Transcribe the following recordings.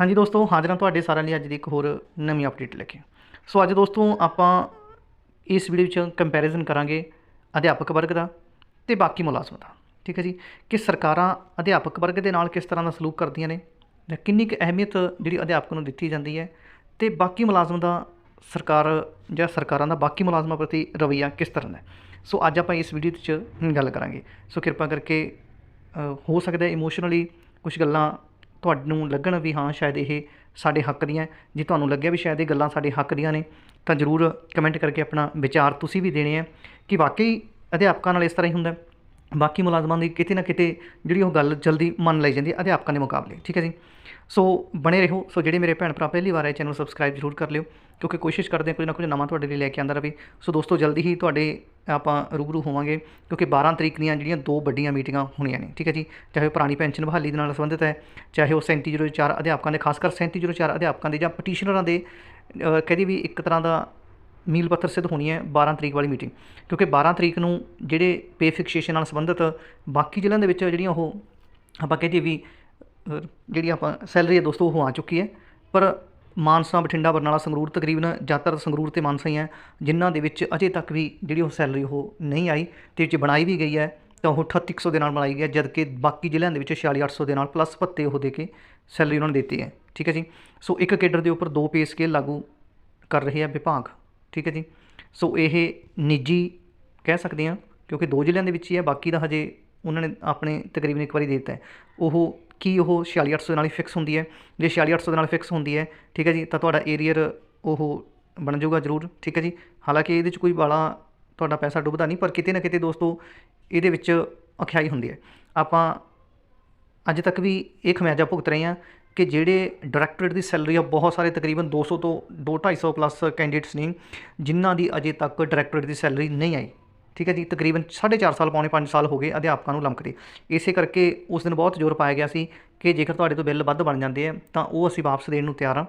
ਹਾਂਜੀ ਦੋਸਤੋ, ਹਾਜ਼ਰ ਹਾਂ ਤੁਹਾਡੇ ਸਾਰਿਆਂ ਲਈ ਅੱਜ ਦੀ ਇੱਕ ਹੋਰ ਨਵੀਂ ਅਪਡੇਟ ਲੈ ਕੇ। ਸੋ ਅੱਜ ਦੋਸਤੋ, ਆਪਾਂ ਇਸ ਵੀਡੀਓ ਵਿੱਚ ਕੰਪੈਰੀਜ਼ਨ ਕਰਾਂਗੇ ਅਧਿਆਪਕ ਵਰਗ ਦਾ ਤੇ ਬਾਕੀ ਮੁਲਾਜ਼ਮਾਂ ਦਾ। ਠੀਕ ਹੈ ਜੀ? ਕਿ ਸਰਕਾਰਾਂ ਅਧਿਆਪਕ ਵਰਗ ਦੇ ਨਾਲ ਕਿਸ ਤਰ੍ਹਾਂ ਦਾ ਸਲੂਕ ਕਰਦੀਆਂ ਨੇ ਜਾਂ ਕਿੰਨੀ ਕੁ ਅਹਿਮੀਅਤ ਜਿਹੜੀ ਅਧਿਆਪਕ ਨੂੰ ਦਿੱਤੀ ਜਾਂਦੀ ਹੈ ਤੇ ਬਾਕੀ ਮੁਲਾਜ਼ਮ ਦਾ ਸਰਕਾਰ ਜਾਂ ਸਰਕਾਰਾਂ ਦਾ ਬਾਕੀ ਮੁਲਾਜ਼ਮਾਂ ਪ੍ਰਤੀ ਰਵੱਈਆ ਕਿਸ ਤਰ੍ਹਾਂ ਦਾ ਸੋ ਅੱਜ ਆਪਾਂ ਇਸ ਵੀਡੀਓ ਵਿੱਚ ਗੱਲ ਕਰਾਂਗੇ। ਸੋ ਕਿਰਪਾ ਕਰਕੇ ਹੋ ਸਕਦਾ ਇਮੋਸ਼ਨਲੀ ਕੁਝ ਗੱਲਾਂ ਤੁਹਾਨੂੰ ਲੱਗਣ ਵੀ ਹਾਂ, ਸ਼ਾਇਦ ਇਹ ਸਾਡੇ ਹੱਕ ਦੀਆਂ ਜੇ ਤੁਹਾਨੂੰ ਲੱਗਿਆ ਵੀ ਸ਼ਾਇਦ ਇਹ ਗੱਲਾਂ ਸਾਡੇ ਹੱਕ ਦੀਆਂ ਨੇ, ਤਾਂ ਜਰੂਰ ਕਮੈਂਟ ਕਰਕੇ ਆਪਣਾ ਵਿਚਾਰ ਤੁਸੀਂ ਵੀ ਦੇਣੇ ਆ ਕਿ ਵਾਕਈ ਅਧਿਆਪਕਾਂ ਨਾਲ ਇਸ ਤਰ੍ਹਾਂ ਹੀ ਹੁੰਦਾ ਬਾਕੀ ਮੁਲਾਜ਼ਮਾਂ ਦੀ ਕਿਤੇ ਨਾ ਕਿਤੇ ਜਿਹੜੀ ਉਹ ਗੱਲ ਜਲਦੀ ਮੰਨ ਲਈ ਜਾਂਦੀ ਹੈ ਅਧਿਆਪਕਾਂ ਦੇ ਮੁਕਾਬਲੇ ਠੀਕ ਹੈ ਜੀ? ਸੋ ਬਣੇ ਰਹੋ ਸੋ ਜਿਹੜੇ ਮੇਰੇ ਭੈਣ ਭਰਾ ਪਹਿਲੀ ਵਾਰ ਇਹ ਚੈਨਲ ਸਬਸਕ੍ਰਾਈਬ ਜ਼ਰੂਰ ਕਰ ਲਿਓ ਕਿਉਂਕਿ ਕੋਸ਼ਿਸ਼ ਕਰਦੇ ਹਾਂ ਕੁਝ ਨਾ ਕੁਝ ਨਵਾਂ ਤੁਹਾਡੇ ਲਈ ਲੈ ਕੇ ਆਂਦਾ ਰਹੇ ਸੋ ਦੋਸਤੋ ਜਲਦੀ ਹੀ ਤੁਹਾਡੇ ਆਪਾਂ ਰੂਬਰੂ ਹੋਵਾਂਗੇ ਕਿਉਂਕਿ 12 ਤਰੀਕ ਦੀਆਂ ਜਿਹੜੀਆਂ ਦੋ ਵੱਡੀਆਂ ਮੀਟਿੰਗਾਂ ਹੋਣੀਆਂ ਨੇ ਠੀਕ ਹੈ ਜੀ? ਚਾਹੇ ਉਹ ਪੁਰਾਣੀ ਪੈਨਸ਼ਨ ਬਹਾਲੀ ਦੇ ਨਾਲ ਸੰਬੰਧਿਤ ਹੈ ਚਾਹੇ ਉਹ 3704 ਅਧਿਆਪਕਾਂ ਦੇ ਖਾਸ ਕਰ 3704 ਅਧਿਆਪਕਾਂ ਦੇ ਜਾਂ ਪਟੀਸ਼ਨਰਾਂ ਦੇ ਅ, ਵੀ ਇੱਕ ਤਰ੍ਹਾਂ ਦਾ ਮੀਲ ਪੱਥਰ ਸਿੱਧ ਹੋਣੀ ਹੈ 12 ਤਰੀਕ ਵਾਲੀ ਮੀਟਿੰਗ। ਕਿਉਂਕਿ 12 ਤਰੀਕ ਨੂੰ ਜਿਹੜੇ ਪੇ ਫਿਕਸੇਸ਼ਨ ਨਾਲ ਸੰਬੰਧਿਤ ਬਾਕੀ ਜ਼ਿਲ੍ਹਿਆਂ ਦੇ ਵਿੱਚ ਜਿਹੜੀਆਂ ਉਹ ਆਪਾਂ ਕਹਦੇ ਵੀ ਜਿਹੜੀ ਆਪਾਂ ਸੈਲਰੀ ਹੈ ਦੋਸਤੋ, ਉਹ ਆ ਚੁੱਕੀ ਹੈ। ਪਰ ਮਾਨਸਾ, ਬਠਿੰਡਾ, ਬਰਨਾਲਾ, ਸੰਗਰੂਰ ਤਕਰੀਬਨ ਜ਼ਿਆਦਾਤਰ ਸੰਗਰੂਰ ਤੇ ਮਾਨਸਾ ਹੀ ਹੈ, ਜਿਨ੍ਹਾਂ ਦੇ ਵਿੱਚ ਅਜੇ ਤੱਕ ਵੀ ਜਿਹੜੀ ਉਹ ਸੈਲਰੀ ਉਹ ਨਹੀਂ ਆਈ। ਤੇ ਜੇ ਬਣਾਈ ਵੀ ਗਈ ਹੈ, ਤਾਂ ਉਹ 3800 ਦੇ ਨਾਲ ਬਣਾਈ ਗਈ ਹੈ, ਜਦਕਿ ਬਾਕੀ ਜ਼ਿਲ੍ਹਿਆਂ ਦੇ ਵਿੱਚ 46800 ਦੇ ਨਾਲ ਪਲੱਸ ਭੱਤੇ ਉਹ ਦੇ ਕੇ ਸੈਲਰੀ ਉਹਨਾਂ ਨੇ ਦਿੱਤੀ ਹੈ। ਠੀਕ ਹੈ ਜੀ? ਸੋ ਇੱਕ ਕੇਡਰ ਦੇ ਉੱਪਰ ਦੋ ਪੇ ਸਕੇਲ ਲਾਗੂ ਕਰ ਰਹੇ ਹੈ ਵਿਭਾਗ। ਠੀਕ ਹੈ ਜੀ। ਸੋ ਇਹ ਨਿੱਜੀ ਕਹਿ ਸਕਦੇ ਹਾਂ, ਕਿਉਂਕਿ ਦੋ ਜ਼ਿਲ੍ਹਿਆਂ ਦੇ ਵਿੱਚ ਹੀ ਹੈ, ਬਾਕੀ ਦਾ ਹਜੇ ਉਹਨਾਂ ਨੇ ਆਪਣੇ ਤਕਰੀਬਨ ਇੱਕ ਵਾਰੀ ਦੇ ਦਿੱਤਾ ਉਹ ਕੀ ਉਹ 46800 ਦੇ ਨਾਲ ਹੀ ਫਿਕਸ ਹੁੰਦੀ ਹੈ? ਜੇ 46800 ਦੇ ਨਾਲ ਫਿਕਸ ਹੁੰਦੀ ਹੈ, ਠੀਕ ਹੈ ਜੀ, ਤਾਂ ਤੁਹਾਡਾ ਏਰੀਅਰ ਉਹ ਬਣ ਜਾਊਗਾ ਜ਼ਰੂਰ, ਠੀਕ ਹੈ ਜੀ। ਹਾਲਾਂਕਿ ਇਹਦੇ 'ਚ ਕੋਈ ਬਾਲਾ ਤੁਹਾਡਾ ਪੈਸਾ ਡੁੱਬਦਾ ਨਹੀਂ, ਪਰ ਕਿਤੇ ਨਾ ਕਿਤੇ ਦੋਸਤੋ ਇਹਦੇ ਵਿੱਚ ਅਖਿਆਈ ਹੁੰਦੀ ਹੈ। ਆਪਾਂ ਅੱਜ ਤੱਕ ਵੀ ਇਹ ਖਮਿਆਜਾ ਭੁਗਤ ਰਹੇ ਹਾਂ। ਕਿ ਜਿਹੜੇ ਡਾਇਰੈਕਟੋਰੇਟ ਦੀ ਸੈਲਰੀ ਆ, ਬਹੁਤ ਸਾਰੇ ਤਕਰੀਬਨ 200 ਤੋਂ 2 250 ਪਲੱਸ ਕੈਂਡੀਡੇਟਸ ਨੇ, ਜਿਨ੍ਹਾਂ ਦੀ ਅਜੇ ਤੱਕ ਡਾਇਰੈਕਟੋਰੇਟ ਦੀ ਸੈਲਰੀ ਨਹੀਂ ਆਈ। ਠੀਕ ਹੈ ਜੀ? ਤਕਰੀਬਨ 4.5 ਸਾਲ, ਪੌਣੇ 5 ਸਾਲ ਹੋ ਗਏ ਅਧਿਆਪਕਾਂ ਨੂੰ ਲੰਕਦੇ ਇਸੇ ਕਰਕੇ ਉਸ ਦਿਨ ਬਹੁਤ ਜ਼ੋਰ ਪਾਇਆ ਗਿਆ ਸੀ ਕਿ ਜੇਕਰ ਤੁਹਾਡੇ ਤੋਂ ਬਿੱਲ ਵੱਧ ਬਣ ਜਾਂਦੇ ਆ, ਤਾਂ ਉਹ ਅਸੀਂ ਵਾਪਸ ਦੇਣ ਨੂੰ ਤਿਆਰ ਹਾਂ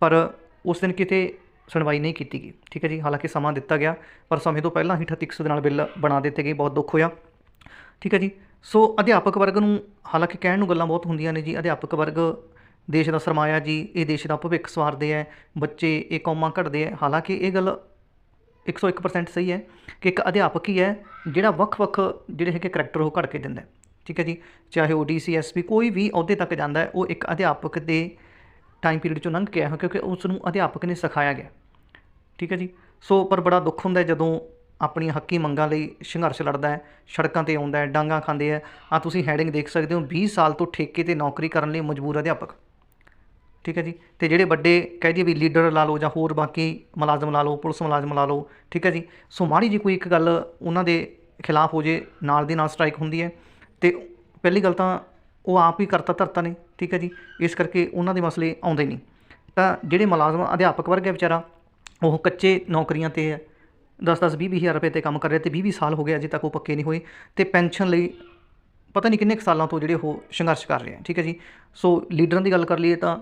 ਪਰ ਉਸ ਦਿਨ ਕਿਤੇ ਸੁਣਵਾਈ ਨਹੀਂ ਕੀਤੀ ਗਈ। ਠੀਕ ਹੈ ਜੀ? ਹਾਲਾਂਕਿ ਸਮਾਂ ਦਿੱਤਾ ਗਿਆ, ਪਰ ਸਮੇਂ ਤੋਂ ਪਹਿਲਾਂ ਹੀ 3800 ਦੇ ਨਾਲ ਬਿੱਲ ਬਣਾ ਦਿੱਤੇ ਗਏ, ਬਹੁਤ ਦੁੱਖ ਹੋਇਆ। ਠੀਕ ਹੈ ਜੀ? ਸੋ ਅਧਿਆਪਕ ਵਰਗ ਨੂੰ ਹਾਲਾਂਕਿ ਕਹਿਣ ਨੂੰ ਗੱਲਾਂ ਬਹੁਤ ਹੁੰਦੀਆਂ ਨੇ ਜੀ, ਅਧਿਆਪਕ ਵਰਗ ਦੇਸ਼ ਦਾ ਸਰਮਾਇਆ ਜੀ, ਇਹ ਦੇਸ਼ ਦਾ ਭਵਿੱਖ ਸਵਾਰਦੇ ਹੈ, ਬੱਚੇ ਇਹ ਕੌਮਾਂ ਘੜਦੇ ਹੈ। ਹਾਲਾਂਕਿ ਇਹ ਗੱਲ 101% ਸਹੀ ਹੈ ਕਿ ਇੱਕ ਅਧਿਆਪਕ ਹੀ ਹੈ ਜਿਹੜਾ ਵੱਖ-ਵੱਖ ਜਿਹੜੇ ਹੈਗੇ ਕਰੈਕਟਰ ਉਹ ਘੜ ਕੇ ਦਿੰਦਾ ਠੀਕ ਹੈ ਜੀ? ਚਾਹੇ ਉਹ ਡੀਸੀਐਸਪੀ ਕੋਈ ਵੀ ਅਹੁਦੇ ਤੱਕ ਜਾਂਦਾ ਹੈ, ਉਹ ਇੱਕ ਅਧਿਆਪਕ ਦੇ ਟਾਈਮ ਪੀਰੀਅਡ ਚੋਂ ਲੰਘ ਕੇ ਆਇਆ ਹੈ ਕਿਉਂਕਿ ਉਸ ਨੂੰ ਅਧਿਆਪਕ ਨੇ ਸਿਖਾਇਆ ਗਿਆ ਠੀਕ ਹੈ ਜੀ? ਸੋ ਪਰ ਬੜਾ ਦੁੱਖ ਹੁੰਦਾ ਜਦੋਂ ਆਪਣੀਆਂ ਹੱਕੀ ਮੰਗਾਂ ਲਈ ਸੰਘਰਸ਼ ਲੜਦਾ ਹੈ, ਸੜਕਾਂ ਤੇ ਆਉਂਦਾ ਹੈ, ਡਾਂਗਾ ਖਾਂਦੇ ਹੈ। ਆ ਤੁਸੀਂ ਹੈਡਿੰਗ ਦੇਖ ਸਕਦੇ ਹੋ 20 ਸਾਲ ਤੋਂ ਠੇਕੇ ਤੇ ਨੌਕਰੀ ਕਰਨ ਲਈ ਮਜਬੂਰ ਅਧਿਆਪਕ। ਠੀਕ ਹੈ ਜੀ? ਤੇ ਜਿਹੜੇ ਵੱਡੇ ਕਹਿ ਦਈਏ ਵੀ ਲੀਡਰ ਲਾ ਲਓ ਜਾਂ ਹੋਰ ਬਾਕੀ ਮੁਲਾਜ਼ਮ ਲਾ ਲਓ, ਪੁਲਿਸ ਮੁਲਾਜ਼ਮ ਲਾ ਲਓ, ਠੀਕ ਹੈ ਜੀ? ਸੋ ਮਾੜੀ ਜੀ ਕੋਈ ਇੱਕ ਗੱਲ ਉਹਨਾਂ ਦੇ ਖਿਲਾਫ ਹੋ ਜੇ, ਨਾਲ ਦੀ ਨਾਲ ਸਟ੍ਰਾਈਕ ਹੁੰਦੀ ਹੈ। ਤੇ ਪਹਿਲੀ ਗੱਲ ਤਾਂ ਉਹ ਆਪ ਹੀ ਕਰਤਾ ਧਰਤਾ ਨੇ, ਠੀਕ ਹੈ ਜੀ? ਇਸ ਕਰਕੇ ਉਹਨਾਂ ਦੇ ਮਸਲੇ ਆਉਂਦੇ ਨਹੀਂ। ਤਾਂ ਜਿਹੜੇ ਮੁਲਾਜ਼ਮ ਅਧਿਆਪਕ ਵਰਗ ਹੈ ਵਿਚਾਰਾ, ਉਹ ਕੱਚੇ ਨੌਕਰੀਆਂ ਤੇ ਹੈ। 10-10 20 ਹਜ਼ਾਰ ਰੁਪਏ ਤੇ ਕੰਮ ਕਰ ਰਿਹਾ ਤੇ 20-20 ਸਾਲ ਹੋ ਗਏ, ਅਜੇ ਤੱਕ ਉਹ ਪੱਕੇ ਨਹੀਂ ਹੋਏ ਤੇ ਪੈਨਸ਼ਨ ਲਈ ਪਤਾ ਨਹੀਂ ਕਿੰਨੇ ਕੁ ਸਾਲਾਂ ਤੋਂ ਜਿਹੜੇ ਉਹ ਸੰਘਰਸ਼ ਕਰ ਰਹੇ ਆ ਠੀਕ ਹੈ ਜੀ? ਸੋ ਲੀਡਰਾਂ ਦੀ ਗੱਲ ਕਰ ਲਈਏ ਤਾਂ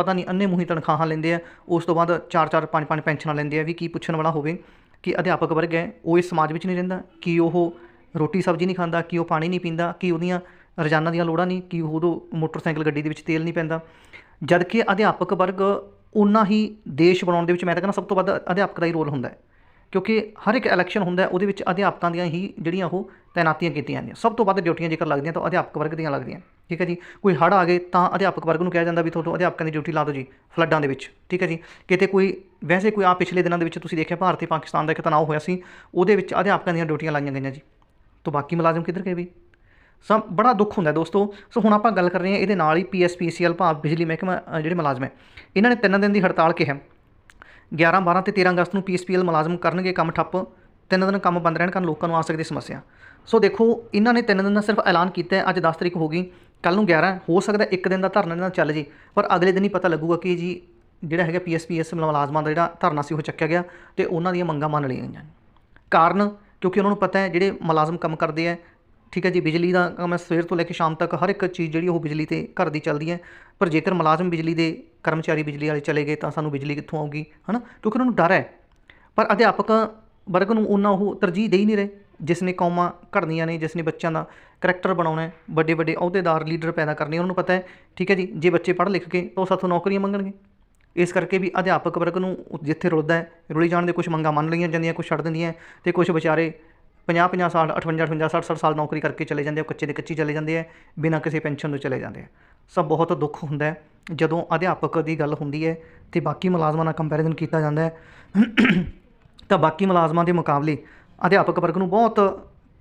ਪਤਾ ਨਹੀਂ ਅੰਨੇ ਮੂੰਹੀ ਤਨਖਾਹਾਂ ਲੈਂਦੇ ਆ, ਉਸ ਤੋਂ ਬਾਅਦ 4-4 5-5 ਪੈਨਸ਼ਨਾਂ ਲੈਂਦੇ ਆ ਵੀ ਕੀ ਪੁੱਛਣ ਵਾਲਾ ਹੋਵੇ ਕਿ ਅਧਿਆਪਕ ਵਰਗ ਹੈ, ਉਹ ਇਸ ਸਮਾਜ ਵਿੱਚ ਨਹੀਂ ਰਹਿੰਦਾ, ਕਿ ਉਹ ਰੋਟੀ ਸਬਜ਼ੀ ਨਹੀਂ ਖਾਂਦਾ, ਕਿ ਉਹ ਪਾਣੀ ਨਹੀਂ ਪੀਂਦਾ, ਕਿ ਉਹਦੀਆਂ ਰੋਜ਼ਾਨਾ ਦੀਆਂ ਲੋੜਾਂ ਨਹੀਂ, ਕਿ ਉਹ ਮੋਟਰਸਾਈਕਲ ਗੱਡੀ ਦੇ ਵਿੱਚ ਤੇਲ ਨਹੀਂ ਪੈਂਦਾ। ਜਦ ਕਿ ਅਧਿਆਪਕ ਵਰਗ ਉਹਨਾਂ ਹੀ ਦੇਸ਼ ਬਣਾਉਣ ਦੇ ਵਿੱਚ, ਮੈਂ ਤਾਂ ਕਹਿੰਦਾ ਸਭ ਤੋਂ ਵੱਧ ਅਧਿਆਪਕ ਦਾ ਹੀ ਰੋਲ ਹੁੰਦਾ ਹੈ। ਕਿਉਂਕਿ ਹਰ ਇੱਕ ਇਲੈਕਸ਼ਨ ਹੁੰਦਾ ਉਹਦੇ ਵਿੱਚ ਅਧਿਆਪਕਾਂ ਦੀਆਂ ਹੀ ਜਿਹੜੀਆਂ ਉਹ ਤਾਇਨਾਤੀਆਂ ਕੀਤੀਆਂ ਜਾਂਦੀਆਂ। ਸਭ ਤੋਂ ਵੱਧ ਡਿਊਟੀਆਂ ਜੇਕਰ ਲੱਗਦੀਆਂ ਤਾਂ ਅਧਿਆਪਕ ਵਰਗ ਦੀਆਂ ਲੱਗਦੀਆਂ। ਠੀਕ ਹੈ ਜੀ? ਕੋਈ ਹੜ੍ਹ ਆ ਗਏ ਤਾਂ ਅਧਿਆਪਕ ਵਰਗ ਨੂੰ ਕਿਹਾ ਜਾਂਦਾ ਵੀ ਤੁਹਾਨੂੰ ਅਧਿਆਪਕਾਂ ਦੀ ਡਿਊਟੀ ਲਾ ਦਿਓ ਜੀ, ਫਲੱਡਾਂ ਦੇ ਵਿੱਚ। ਠੀਕ ਹੈ ਜੀ? ਕਿਤੇ ਕੋਈ, ਵੈਸੇ ਕੋਈ ਆ ਪਿਛਲੇ ਦਿਨਾਂ ਦੇ ਵਿੱਚ ਤੁਸੀਂ ਦੇਖਿਆ ਭਾਰਤ ਤੇ ਪਾਕਿਸਤਾਨ ਦਾ ਇੱਕ ਤਣਾਅ ਹੋਇਆ ਸੀ, ਉਹਦੇ ਵਿੱਚ ਅਧਿਆਪਕਾਂ ਦੀਆਂ ਡਿਊਟੀਆਂ ਲਾਈਆਂ ਗਈਆਂ ਜੀ। ਤੋਂ ਬਾਕੀ ਮੁਲਾਜ਼ਮ ਕਿੱਧਰ ਗਏ ਵੀ ਸਭ, ਬੜਾ ਦੁੱਖ ਹੁੰਦਾ ਦੋਸਤੋ। ਸੋ ਹੁਣ ਆਪਾਂ ਗੱਲ ਕਰ ਰਹੇ ਹਾਂ ਇਹਦੇ ਨਾਲ ਹੀ ਪੀਐਸਪੀਸੀਐਲ ਭਾਵ ਬਿਜਲੀ ਮਹਿਕਮਾ ਜਿਹੜੇ ਮੁਲਾਜ਼ਮ ਹੈ। ਇਹਨਾਂ ਨੇ ਤਿੰਨ ਦਿਨ ਦੀ ਹੜਤਾਲ ਕਿਹਾ। 11 12 ਤੇ 13 ਅਗਸਤ ਨੂੰ ਪੀਐਸਪੀਐਲ ਮੁਲਾਜ਼ਮ ਕਰਨਗੇ ਕੰਮ ਠੱਪ। ਤਿੰਨ ਦਿਨ ਕੰਮ ਬੰਦ ਰਹਿਣ ਕਾਰਨ ਲੋਕਾਂ ਨੂੰ ਆ ਸਕਦੀ ਸਮੱਸਿਆ। ਸੋ ਦੇਖੋ, ਇਹਨਾਂ ਨੇ ਤਿੰਨ ਦਿਨ ਦਾ ਸਿਰਫ ਐਲਾਨ ਕੀਤਾ ਅੱਜ 10 ਤਰੀਕ ਹੋ ਗਈ। ਕੱਲ ਨੂੰ 11 ਹੋ ਸਕਦਾ ਇੱਕ ਦਿਨ ਦਾ ਧਰਨਾ ਇਹਨਾਂ ਦਾ ਚੱਲ ਜੇ, ਪਰ ਅਗਲੇ ਦਿਨ ਹੀ ਪਤਾ ਲੱਗੂਗਾ ਕਿ ਜੀ ਜਿਹੜਾ ਹੈਗਾ ਪੀਐਸਪੀਐਸ ਮੁਲਾਜ਼ਮਾਂ ਦਾ ਜਿਹੜਾ ਧਰਨਾ ਸੀ, ਉਹ ਚੱਕਿਆ ਗਿਆ ਤੇ ਉਹਨਾਂ ਦੀਆਂ ਮੰਗਾਂ ਮੰਨ ਲਈਆਂ ਗਈਆਂ ਕਾਰਨ, ਕਿਉਂਕਿ ਉਹਨਾਂ ਨੂੰ ਪਤਾ ਹੈ, ਜਿਹੜੇ ਮੁਲਾਜ਼ਮ ਕੰਮ ਕਰਦੇ ਹੈ, ਠੀਕ ਹੈ ਜੀ, ਬਿਜਲੀ ਦਾ ਕੰਮ ਹੈ, ਸਵੇਰ ਤੋਂ ਲੈ ਕੇ ਸ਼ਾਮ ਤੱਕ ਹਰ ਇੱਕ ਚੀਜ਼ ਜਿਹੜੀ ਉਹ ਬਿਜਲੀ ਤੇ ਘਰ ਦੀ ਚੱਲਦੀ ਹੈ, ਪਰ ਜੇਕਰ ਮੁਲਾਜ਼ਮ ਬਿਜਲੀ ਦੇ ਕਰਮਚਾਰੀ ਬਿਜਲੀ ਵਾਲੇ ਚਲੇ ਗਏ ਤਾਂ ਸਾਨੂੰ ਬਿਜਲੀ ਕਿੱਥੋਂ ਆਊਗੀ, ਹਨਾ? ਕਿਉਂਕਿ ਉਹਨਾਂ ਨੂੰ ਡਰ ਹੈ। ਪਰ ਅਧਿਆਪਕ ਵਰਗ ਨੂੰ ਉਹਨਾਂ ਉਹ ਤਰਜੀਹ ਦੇ ਹੀ ਨਹੀਂ ਰਹੇ ਜਿਸ ਨੇ ਕੌਮਾਂ ਘੜਨੀਆਂ ਨੇ ਜਿਸ ਨੇ ਬੱਚਿਆਂ ਦਾ ਕਰੈਕਟਰ ਬਣਾਉਣਾ ਹੈ ਵੱਡੇ ਵੱਡੇ ਅਹੁਦੇਦਾਰ ਲੀਡਰ ਪੈਦਾ ਕਰਨੇ ਉਹਨਾਂ ਨੂੰ ਪਤਾ ਹੈ, ਠੀਕ ਹੈ ਜੀ, ਜੇ ਬੱਚੇ ਪੜ੍ਹ ਲਿਖ ਕੇ ਤਾਂ ਉਹ ਸਾਥੋਂ ਨੌਕਰੀਆਂ ਮੰਗਣਗੇ। ਇਸ ਕਰਕੇ ਵੀ ਅਧਿਆਪਕ ਵਰਗ ਨੂੰ ਜਿੱਥੇ ਰੁਲਦਾ ਹੈ, ਰੁਲੀ ਜਾਣ ਦੇ ਕੁਝ ਮੰਗਾਂ ਮੰਨ ਲਈਆਂ ਜਾਂਦੀਆਂ ਕੁਝ ਛੱਡ ਦਿੰਦੀਆਂ ਤੇ ਕੁਝ ਵਿਚਾਰੇ 50 50 ਸਾਲ 58 58 60 60 ਸਾਲ ਨੌਕਰੀ ਕਰਕੇ ਚਲੇ ਜਾਂਦੇ ਆ ਕੱਚੇ ਦੇ ਕੱਚੀ ਚਲੇ ਜਾਂਦੇ ਆ, ਬਿਨਾਂ ਕਿਸੇ ਪੈਨਸ਼ਨ ਤੋਂ ਚਲੇ ਜਾਂਦੇ ਆ। ਸਭ ਬਹੁਤ ਦੁੱਖ ਹੁੰਦਾ ਜਦੋਂ ਅਧਿਆਪਕ ਦੀ ਗੱਲ ਹੁੰਦੀ ਹੈ ਅਤੇ ਬਾਕੀ ਮੁਲਾਜ਼ਮਾਂ ਨਾਲ ਕੰਪੈਰੀਜ਼ਨ ਕੀਤਾ ਜਾਂਦਾ ਹੈ, ਤਾਂ ਬਾਕੀ ਮੁਲਾਜ਼ਮਾਂ ਦੇ ਮੁਕਾਬਲੇ ਅਧਿਆਪਕ ਵਰਗ ਨੂੰ ਬਹੁਤ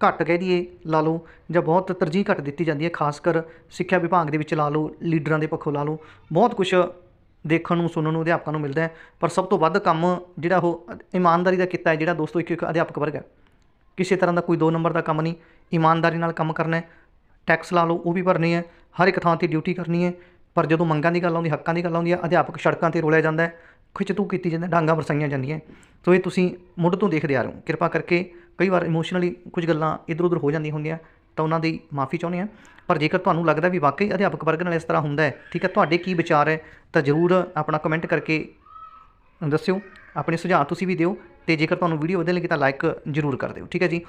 ਘੱਟ ਕਹਿ ਦਈਏ ਲਾ ਲਓ ਜਾਂ ਬਹੁਤ ਤਰਜੀਹ ਘੱਟ ਦਿੱਤੀ ਜਾਂਦੀ ਹੈ, ਖਾਸ ਕਰ ਸਿੱਖਿਆ ਵਿਭਾਗ ਦੇ ਵਿੱਚ ਲਾ ਲਓ, ਲੀਡਰਾਂ ਦੇ ਪੱਖੋਂ ਲਾ ਲਓ। ਬਹੁਤ ਕੁਝ ਦੇਖਣ ਨੂੰ, ਸੁਣਨ ਨੂੰ ਅਧਿਆਪਕਾਂ ਨੂੰ ਮਿਲਦਾ ਹੈ, ਪਰ ਸਭ ਤੋਂ ਵੱਧ ਕੰਮ ਜਿਹੜਾ ਉਹ ਇਮਾਨਦਾਰੀ ਦਾ ਕੀਤਾ ਹੈ, ਜਿਹੜਾ ਦੋਸਤੋ ਇੱਕ ਇੱਕ ਅਧਿਆਪਕ ਵਰਗ ਹੈ। ਕਿਸੇ ਤਰ੍ਹਾਂ ਦਾ ਕੋਈ ਦੋ ਨੰਬਰ ਦਾ ਕੰਮ ਨਹੀਂ, ਇਮਾਨਦਾਰੀ ਨਾਲ ਕੰਮ ਕਰਨਾ ਟੈਕਸ ਲਾ ਲਓ, ਉਹ ਵੀ ਭਰਨੇ ਹੈ ਹਰ ਇੱਕ ਥਾਂ ਤੇ ਡਿਊਟੀ ਕਰਨੀ ਹੈ ਪਰ ਜਦੋਂ ਮੰਗਾਂ ਦੀ ਗੱਲ ਆਉਂਦੀ, ਹੱਕਾਂ ਦੀ ਗੱਲ ਆਉਂਦੀ ਹੈ ਅਧਿਆਪਕ ਸੜਕਾਂ ਤੇ ਰੋਲਿਆ ਜਾਂਦਾ ਹੈ। ਖਿੱਚਤੂ ਕੀਤੀ ਜਾਂਦੀ ਹੈ ਡਾਂਗਾ ਵਰਸਾਈਆਂ ਜਾਂਦੀਆਂ। ਸੋ ਇਹ ਤੁਸੀਂ ਮੁੱਢ ਤੋਂ ਦੇਖਦੇ ਆ ਰਹੇ ਹੋ। ਕਿਰਪਾ ਕਰਕੇ ਕਈ ਵਾਰ ਇਮੋਸ਼ਨਲੀ ਕੁਝ ਗੱਲਾਂ ਇੱਧਰ ਉੱਧਰ ਹੋ ਜਾਂਦੀਆਂ ਹੁੰਦੀਆਂ, ਤਾਂ ਉਹਨਾਂ ਦੀ ਮਾਫੀ ਚਾਹੁੰਦੇ ਆ। ਪਰ ਜੇਕਰ ਤੁਹਾਨੂੰ ਲੱਗਦਾ ਵੀ ਵਾਕਈ ਅਧਿਆਪਕ ਵਰਗ ਨਾਲ ਇਸ ਤਰ੍ਹਾਂ ਹੁੰਦਾ ਹੈ, ਠੀਕ ਹੈ, ਤੁਹਾਡੇ ਕੀ ਵਿਚਾਰ ਹੈ, ਤਾਂ ਜ਼ਰੂਰ ਆਪਣਾ ਕਮੈਂਟ ਕਰਕੇ ਦੱਸਿਓ। ਆਪਣੇ ਸੁਝਾਅ ਤੁਸੀਂ ਵੀ ਦਿਓ। ਤੇ ਜੇਕਰ ਤੁਹਾਨੂੰ ਵੀਡੀਓ ਵਧੀਆ ਲੱਗੀ, ਤਾਂ ਲਾਈਕ ਜ਼ਰੂਰ ਕਰ ਦਿਓ। ਠੀਕ ਹੈ ਜੀ।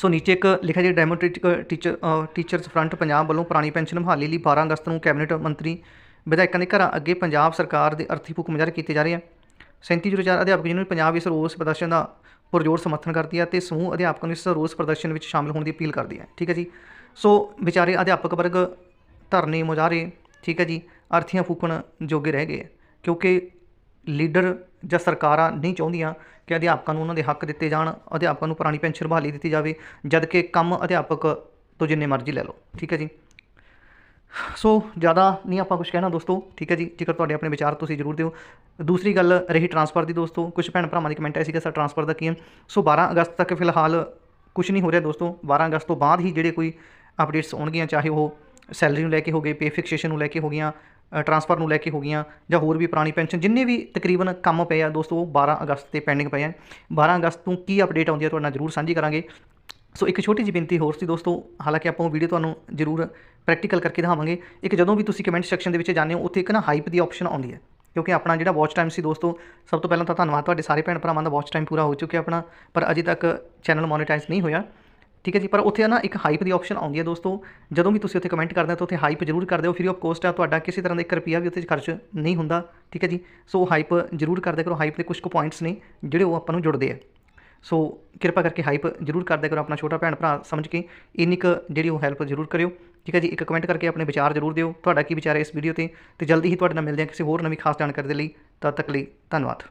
ਸੋ ਨੀਚੇ ਇੱਕ ਲਿਖਿਆ ਜੀ democratic teacher teachers front Punjab ਵੱਲੋਂ ਪੁਰਾਣੀ ਪੈਨਸ਼ਨ ਬਹਾਲੀ ਲਈ 12 ਅਗਸਤ ਨੂੰ ਕੈਬਨਿਟ ਮੰਤਰੀ ਵਿਧਾਇਕਾਂ ਦੇ ਘਰਾਂ ਅੱਗੇ ਪੰਜਾਬ ਸਰਕਾਰ ਦੇ ਅਰਥੀ ਫੂਕ ਮੁਜ਼ਾਹਰੇ ਕੀਤੇ ਜਾ ਰਹੇ ਆ 3704 ਅਧਿਆਪਕ ਯੂਨੀਅਨ ਪੰਜਾਬ ਇਸ ਰੋਸ ਪ੍ਰਦਰਸ਼ਨ ਦਾ ਪੁਰਜੋਰ ਸਮਰਥਨ ਕਰਦੀ ਹੈ ਤੇ ਸਮੂਹ ਅਧਿਆਪਕਾਂ ਨੂੰ ਇਸ ਰੋਸ ਪ੍ਰਦਰਸ਼ਨ ਵਿੱਚ ਸ਼ਾਮਲ ਹੋਣ ਦੀ ਅਪੀਲ ਕਰਦੀ ਹੈ। ਠੀਕ ਹੈ ਜੀ? ਸੋ ਵਿਚਾਰੇ ਅਧਿਆਪਕ ਵਰਗ ਧਰਨੇ ਮੁਜ਼ਾਹਰੇ, ਠੀਕ ਹੈ ਜੀ, ਅਰਥੀਆਂ ਫੂਕਣ ਜੋਗੇ ਰਹਿ ਗਏ ਕਿਉਂਕਿ ਲੀਡਰ ਜਾਂ ਸਰਕਾਰਾਂ ਨਹੀਂ ਚਾਹੁੰਦੀਆਂ ਕਿ ਅਧਿਆਪਕਾਂ ਨੂੰ ਉਹਨਾਂ ਦੇ ਹੱਕ ਦਿੱਤੇ ਜਾਣ, ਅਧਿਆਪਕਾਂ ਨੂੰ ਪੁਰਾਣੀ ਪੈਨਸ਼ਨ ਬਹਾਲੀ ਦਿੱਤੀ ਜਾਵੇ ਜਦ ਕਿ ਕੰਮ ਅਧਿਆਪਕ ਤੋਂ ਜਿੰਨੇ ਮਰਜ਼ੀ ਲੈ ਲਓ, ਠੀਕ ਹੈ ਜੀ? ਸੋ ਜ਼ਿਆਦਾ ਨਹੀਂ ਆਪਾਂ ਕੁਝ ਕਹਿਣਾ ਦੋਸਤੋ, ਠੀਕ ਹੈ ਜੀ? ਜੇਕਰ ਤੁਹਾਡੇ ਆਪਣੇ ਵਿਚਾਰ ਤੁਸੀਂ ਜ਼ਰੂਰ ਦਿਓ। ਦੂਸਰੀ ਗੱਲ ਰਹੀ ਟਰਾਂਸਫਰ ਦੀ ਦੋਸਤੋ ਕੁਝ ਭੈਣ ਭਰਾਵਾਂ ਦੀ ਕਮੈਂਟ ਆਈ ਸੀ ਕਿ ਸਰ ਟਰਾਂਸਫਰ ਦਾ ਕੀ ਹੈ? ਸੋ 12 ਅਗਸਤ ਤੱਕ ਫਿਲਹਾਲ ਕੁਝ ਨਹੀਂ ਹੋ ਰਿਹਾ ਦੋਸਤੋ। 12 ਅਗਸਤ ਤੋਂ ਬਾਅਦ ਹੀ ਜਿਹੜੇ ਕੋਈ ਅਪਡੇਟਸ ਆਉਣਗੀਆਂ, ਚਾਹੇ ਉਹ ਸੈਲਰੀ ਨੂੰ ਲੈ ਕੇ ਹੋ ਗਏ ਪੇ ਫਿਕਸੇਸ਼ਨ ਨੂੰ ਲੈ ਕੇ ਹੋ ਗਈਆਂ ਟਰਾਂਸਫਰ ਨੂੰ ਲੈ ਕੇ ਹੋ ਗਈਆਂ ਜਾਂ ਹੋਰ ਵੀ ਪੁਰਾਣੀ ਪੈਨਸ਼ਨ ਜਿੰਨੇ ਵੀ ਤਕਰੀਬਨ ਕੰਮ ਪਏ ਆ ਦੋਸਤੋ, ਉਹ 12 ਅਗਸਤ ਤੇ ਪੈਂਡਿੰਗ ਪਏ ਆ। 12 ਅਗਸਤ ਤੋਂ ਕੀ ਅਪਡੇਟ ਆਉਂਦੀ ਹੈ ਤੁਹਾਡੇ ਨਾਲ ਜ਼ਰੂਰ ਸਾਂਝੀ ਕਰਾਂਗੇ। ਸੋ ਇੱਕ ਛੋਟੀ ਜਿਹੀ ਬੇਨਤੀ ਹੋਰ ਸੀ ਦੋਸਤੋ, ਹਾਲਾਂਕਿ ਆਪਾਂ ਉਹ ਵੀਡੀਓ ਤੁਹਾਨੂੰ ਜ਼ਰੂਰ ਪ੍ਰੈਕਟੀਕਲ ਕਰਕੇ ਦਿਖਾਵਾਂਗੇ। ਇੱਕ ਜਦੋਂ ਵੀ ਤੁਸੀਂ ਕਮੈਂਟ ਸੈਕਸ਼ਨ ਦੇ ਵਿੱਚ ਜਾਂਦੇ ਹੋ, ਉੱਥੇ ਇੱਕ ਨਾ ਹਾਈਪ ਦੀ ਆਪਸ਼ਨ ਆਉਂਦੀ ਹੈ। ਕਿਉਂਕਿ ਆਪਣਾ ਜਿਹੜਾ ਵਾਚ ਟਾਈਮ ਸੀ ਦੋਸਤੋ, ਸਭ ਤੋਂ ਪਹਿਲਾਂ ਤਾਂ ਧੰਨਵਾਦ ਤੁਹਾਡੇ ਸਾਰੇ ਭੈਣ ਭਰਾਵਾਂ ਦਾ ਵਾਚ ਟਾਈਮ ਪੂਰਾ ਹੋ ਚੁੱਕਿਆ ਆਪਣਾ, ਪਰ ਅਜੇ ਤੱਕ ਚੈਨਲ ਮੋਨੇਟਾਈਜ਼ ਨਹੀਂ ਹੋਇਆ। ਠੀਕ ਹੈ ਜੀ, ਪਰ ਉੱਥੇ ਨਾ ਇੱਕ ਹਾਈਪ ਦੀ ਆਪਸ਼ਨ ਆਉਂਦੀ ਹੈ ਦੋਸਤੋ। ਜਦੋਂ ਵੀ ਤੁਸੀਂ ਉੱਥੇ ਕਮੈਂਟ ਕਰਦੇ ਹੋ ਤਾਂ ਉੱਥੇ ਹਾਈਪ ਜ਼ਰੂਰ ਕਰ ਦਿਓ। ਫ੍ਰੀ ਆਫ ਕੋਸਟ ਆ, ਤੁਹਾਡਾ ਕਿਸੇ ਤਰ੍ਹਾਂ ਦਾ 1 ਰੁਪਿਆ ਵੀ ਉੱਥੇ ਖਰਚ ਨਹੀਂ ਹੁੰਦਾ। ਠੀਕ ਹੈ ਜੀ, ਸੋ ਹਾਈਪ ਜ਼ਰੂਰ ਕਰਦੇ ਕਰੋ। ਹਾਈਪ ਦੇ ਕੁਝ ਕੁ ਪੁਆਇੰਟਸ ਨੇ ਜਿਹੜੇ ਉਹ ਆਪਾਂ ਨੂੰ ਜੁੜਦੇ ਆ। ਸੋ ਕਿਰਪਾ ਕਰਕੇ ਹਾਈਪ ਜ਼ਰੂਰ ਕਰਦੇ ਕਰੋ ਆਪਣਾ ਛੋਟਾ ਭੈਣ ਭਰਾ ਸਮਝ ਕੇ। ਇੰਨੀ ਕੁ ਜਿਹੜੀ ਉਹ ਹੈਲਪ ਜ਼ਰੂਰ ਕਰਿਓ। ਠੀਕ ਹੈ ਜੀ, ਇੱਕ ਕਮੈਂਟ ਕਰਕੇ ਆਪਣੇ ਵਿਚਾਰ ਜ਼ਰੂਰ ਦਿਓ। ਤੁਹਾਡਾ ਕੀ ਵਿਚਾਰ ਹੈ ਇਸ ਵੀਡੀਓ ਤੇ? ਤੇ ਜਲਦੀ ਹੀ ਤੁਹਾਡੇ ਨਾਲ ਮਿਲਦੇ ਹਾਂ ਕਿਸੇ ਹੋਰ ਨਵੀਂ ਖਾਸ ਜਾਣਕਾਰੀ ਦੇ ਲਈ। ਤਦ ਤੱਕ ਲਈ ਧੰਨਵਾਦ।